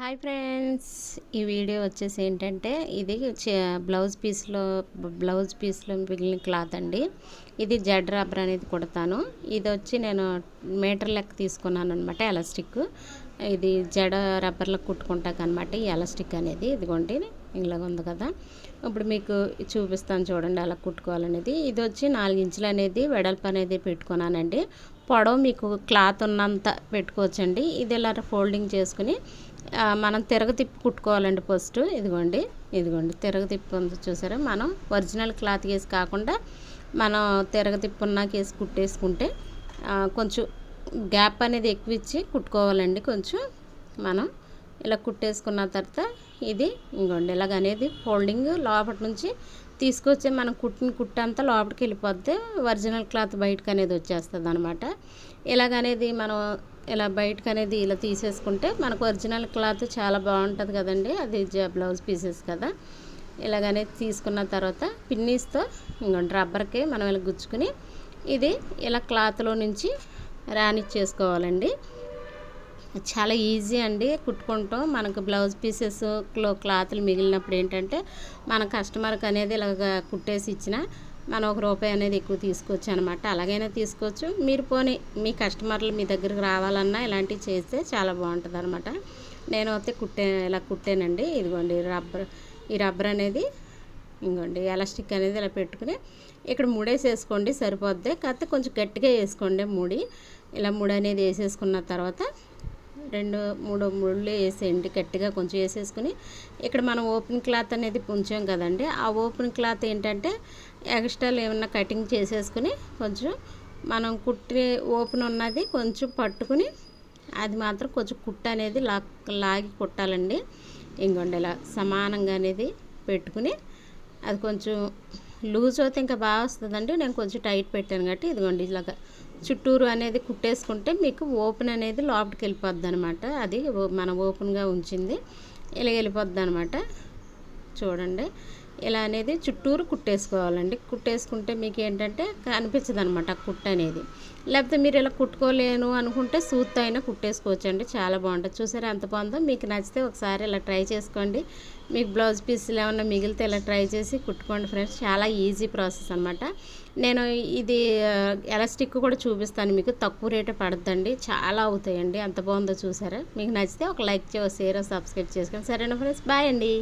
Hi friends ఈ video వచ్చేసి ఏంటంటే ఇది బ్లౌజ్ పీస్లో బ్లౌజ్ పీస్లో మిగిలిన క్లాత్ అండి. ఇది జడ్ రబ్బర్ అనేది కుడతాను. ఇది వచ్చి నేను మీటర్ లెక్క తీసుకున్నాను అనమాట ఎలాస్టిక్. ఇది జడ రబ్బర్లో కుట్టుకుంటాక అనమాట ఈ ఎలాస్టిక్ అనేది. ఇదిగోండి ఇలాగ ఉంది కదా. ఇప్పుడు మీకు చూపిస్తాను చూడండి అలా కుట్టుకోవాలనేది. ఇది వచ్చి నాలుగు ఇంచులు అనేది వెడల్పు అనేది పెట్టుకున్నానండి. పొడవు మీకు క్లాత్ ఉన్నంత పెట్టుకోవచ్చండి. ఇది ఇలా ఫోల్డింగ్ చేసుకుని మనం తిరగతిప్పి కుట్టుకోవాలండి ఫస్ట్. ఇదిగోండి ఇదిగోండి. తిరగతిప్పి ఉంది చూసారా? మనం ఒరిజినల్ క్లాత్ వేసి కాకుండా మనం తిరగతిప్పున్నాక వేసి కుట్టేసుకుంటే కొంచెం గ్యాప్ అనేది ఎక్కువ ఇచ్చి కుట్టుకోవాలండి కొంచెం. మనం ఇలా కుట్టేసుకున్న తర్వాత ఇది ఇంకోండి ఇలాగ అనేది ఫోల్డింగ్ లోపటి నుంచి తీసుకొచ్చి మనం కుట్టిన కుట్టంతా లోపలికి వెళ్ళిపోతే ఒరిజినల్ క్లాత్ బయటకు అనేది వచ్చేస్తుంది అనమాట ఇలాగనేది మనం ఇలా బయటకు అనేది ఇలా తీసేసుకుంటే మనకు ఒరిజినల్ క్లాత్ చాలా బాగుంటుంది కదండి. అది జ- బ్లౌజ్ పీసెస్ కదా. ఇలాగనే తీసుకున్న తర్వాత పిన్నీస్తో ఇంకోండి రబ్బర్కి మనం ఇలా గుచ్చుకుని ఇది ఇలా క్లాత్లో నుంచి రానిచ్చేసుకోవాలండి. చాలా ఈజీ అండి కుట్టుకుంటాం. మనకు బ్లౌజ్ పీసెస్లో క్లాత్లు మిగిలినప్పుడు ఏంటంటే మన కస్టమర్కి అనేది ఇలాగ కుట్టేసి ఇచ్చిన మనం ఒక రూపాయి అనేది ఎక్కువ తీసుకోవచ్చు అనమాట అలాగైనా తీసుకోవచ్చు. మీరు పోనీ మీ కస్టమర్లు మీ దగ్గరికి రావాలన్నా ఇలాంటివి చేస్తే చాలా బాగుంటుంది అనమాట నేను అయితే కుట్టే ఇలా కుట్టానండి. ఇదిగోండి రబ్బర్ ఈ రబ్బర్ అనేది ఇంకోండి ఎలాస్టిక్ అనేది ఇలా పెట్టుకుని ఇక్కడ ముడేసేసుకోండి సరిపోద్ది. కాకపోతే కొంచెం గట్టిగా వేసుకోండి ముడి. ఇలా ముడి అనేది వేసేసుకున్న తర్వాత రెండు మూడు ముళ్ళు వేసేయండి గట్టిగా కొంచెం వేసేసుకుని ఇక్కడ మనం ఓపెన్ క్లాత్ అనేది ఉంచాం కదండి. ఆ ఓపెన్ క్లాత్ ఏంటంటే ఎక్స్ట్రాలు ఏమన్నా కటింగ్ చేసేసుకుని కొంచెం మనం కుట్టి ఓపెన్ ఉన్నది కొంచెం పట్టుకుని అది మాత్రం కొంచెం కుట్ట అనేది లా లాగి కుట్టాలండి. ఇంకోండి ఇలా సమానంగా అనేది పెట్టుకుని అది కొంచెం లూజ్ అయితే ఇంకా బాగా వస్తుందండి. నేను కొంచెం టైట్ పెట్టాను కాబట్టి ఇదిగోండి ఇలాగా చుట్టూరు అనేది కుట్టేసుకుంటే మీకు ఓపెన్ అనేది లోపలికి వెళ్ళిపోద్ది అనమాట అది ఓ- మనం ఓపెన్గా ఉంచింది. ఇలా వెళ్ళిపోద్ది అనమాట చూడండి. ఇలా అనేది చుట్టూరు కుట్టేసుకోవాలండి. కుట్టేసుకుంటే మీకు ఏంటంటే కనిపించదు అనమాట కుట్ట అనేది. లేకపోతే మీరు ఇలా కుట్టుకోలేను అనుకుంటే సూత్ అయినా కుట్టేసుకోవచ్చు అండి చాలా బాగుంటుంది. చూసారా ఎంత బాగుందో? మీకు నచ్చితే ఒకసారి ఇలా ట్రై చేసుకోండి. మీకు బ్లౌజ్ పీసులు ఏమన్నా మిగిలితే ఇలా ట్రై చేసి కుట్టుకోండి ఫ్రెండ్స్. చాలా ఈజీ ప్రాసెస్ అనమాట. నేను ఇది ఎలాస్టిక్ కూడా చూపిస్తాను మీకు. తక్కువ రేటే పడుతుందండి చాలా అవుతాయండి. ఎంత బాగుందో చూసారా? మీకు నచ్చితే ఒక లైక్ చేసి షేర్ సబ్స్క్రైబ్ చేసుకోండి సరేనా ఫ్రెండ్స్? బాయ్ అండి.